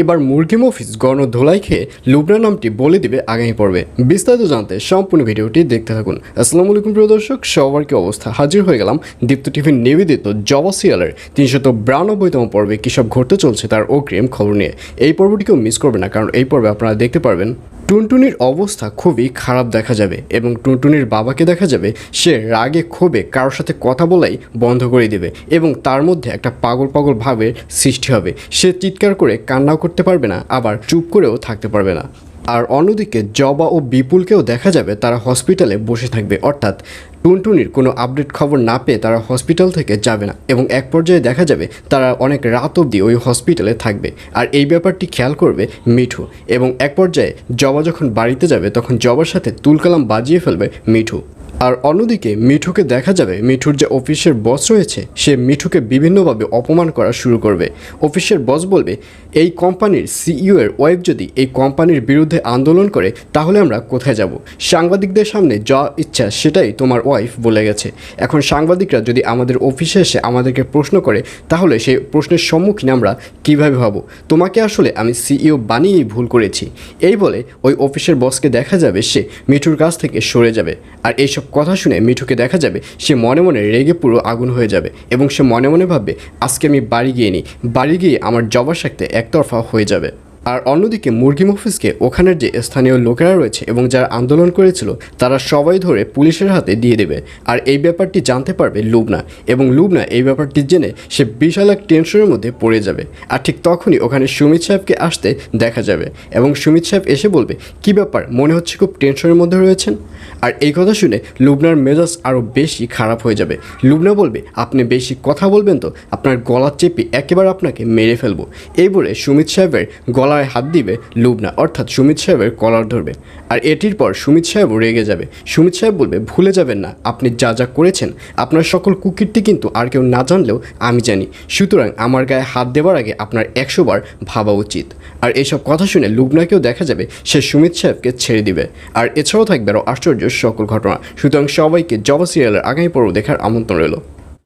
এবার মুরগি মফিস গণ ধোলাই খেয়ে লুবনা নামটি বলে দিবে আগামী পর্বে। বিস্তারিত জানতে সম্পূর্ণ ভিডিওটি দেখতে থাকুন। আসসালামু আলাইকুম, প্রিয় দর্শক। সবার কি অবস্থা? হাজির হয়ে গেলাম দীপ্ত টিভির নিবেদিত জবা সিরিয়ালের তিনশত বিরানব্বইতম পর্বে কী সব ঘটতে চলছে তার অগ্রিম খবর নিয়ে। এই পর্বটিকেও মিস করবে না, কারণ এই পর্বে আপনারা দেখতে পারবেন টুনটুনির অবস্থা খুবই খারাপ দেখা যাবে এবং টুনটুনির বাবাকে দেখা যাবে সে রাগে ক্ষোভে কারোর সাথে কথা বলাই বন্ধ করে দেবে এবং তার মধ্যে একটা পাগল পাগল ভাবের সৃষ্টি হবে। সে চিৎকার করে কান্নাও করতে পারবে না, আবার চুপ করেও থাকতে পারবে না। আর অন্যদিকে জবা ও বিপুলকেও দেখা যাবে তারা হসপিটালে বসে থাকবে। অর্থাৎ টুনটুনির কোনো আপডেট খবর না পেয়ে তারা হসপিটাল থেকে যাবে না এবং এক পর্যায়ে দেখা যাবে তারা অনেক রাত অবধি ওই হসপিটালে থাকবে। আর এই ব্যাপারটি খেয়াল করবে মিঠু এবং এক পর্যায়ে জবা যখন বাড়িতে যাবে তখন জবার সাথে তুলকালাম বাজিয়ে ফেলবে মিঠু। আর অন্যদিকে মিঠুকে দেখা যাবে মিঠুর যে অফিসের বস রয়েছে, সে মিঠুকে বিভিন্নভাবে অপমান করা শুরু করবে। অফিসের বস বলবে, এই কোম্পানির সিইও এর ওয়াইফ যদি এই কোম্পানির বিরুদ্ধে আন্দোলন করে, তাহলে আমরা কোথায় যাব? সাংবাদিকদের সামনে যা ইচ্ছা সেটাই তোমার ওয়াইফ বলে গেছে। এখন সাংবাদিকরা যদি আমাদের অফিসে এসে আমাদেরকে প্রশ্ন করে, তাহলে সেই প্রশ্নের সম্মুখীন আমরা কীভাবে হব? তোমাকে আসলে আমি সিইও বানিয়েই ভুল করেছি। এই বলে ওই অফিসের বসকে দেখা যাবে সে মিঠুর কাছ থেকে সরে যাবে। আর এইসব কথা শুনে মিঠুকে দেখা যাবে, সে মনে মনে রেগে পুরো আগুন হয়ে যাবে এবং সে মনে মনে ভাববে, আজকে আমি বাড়ি গিয়ে নিই। বাড়ি গিয়ে আমার জবার সাথে একতরফা হয়ে যাবে। আর অন্যদিকে মুরগি মফিজকে ওখানের যে স্থানীয় লোকেরা রয়েছে এবং যারা আন্দোলন করেছিল, তারা সবাই ধরে পুলিশের হাতে দিয়ে দেবে। আর এই ব্যাপারটি জানতে পারবে লুবনা। এবং লুবনা এই ব্যাপারটি জেনে সে বিশাল এক টেনশনের মধ্যে পড়ে যাবে। আর ঠিক তখনই ওখানে সুমিত সাহেবকে আসতে দেখা যাবে। এবং সুমিত সাহেব এসে বলবে, কি ব্যাপার? মনে হচ্ছে খুব টেনশনের মধ্যে রয়েছেন? আর এই কথা শুনে লুবনার মেজাজ আরও বেশি খারাপ হয়ে যাবে। লুবনা বলবে, আপনি বেশি কথা বলবেন তো, আপনার গলা চেপে একেবারে আপনাকে মেরে ফেলব। এই বলে সুমিত সাহেবের গলায় হাত দিবে লুবনা অর্থাৎ সুমিত সাহেবের কলার ধরবে। আর এটির পর সুমিত সাহেবও রেগে যাবে। সুমিত সাহেব বলবে, ভুলে যাবেন না, আপনি যা যা করেছেন, আপনার সকল কুকীর্তি কিন্তু আর কেউ না জানলেও আমি জানি। সুতরাং আমার গায়ে হাত দেওয়ার আগে আপনার একশো বার ভাবা উচিত। আর এসব কথা শুনে লুবনাকেও দেখা যাবে, সে সুমিত সাহেবকে ছেড়ে দিবে। আর এছাড়াও থাকবে আরও আশ্চর্য সকল ঘটনা। সুতরাং সবাইকে জবা সিরিয়ালের আগামী পর্ব দেখার আমন্ত্রণ রইল।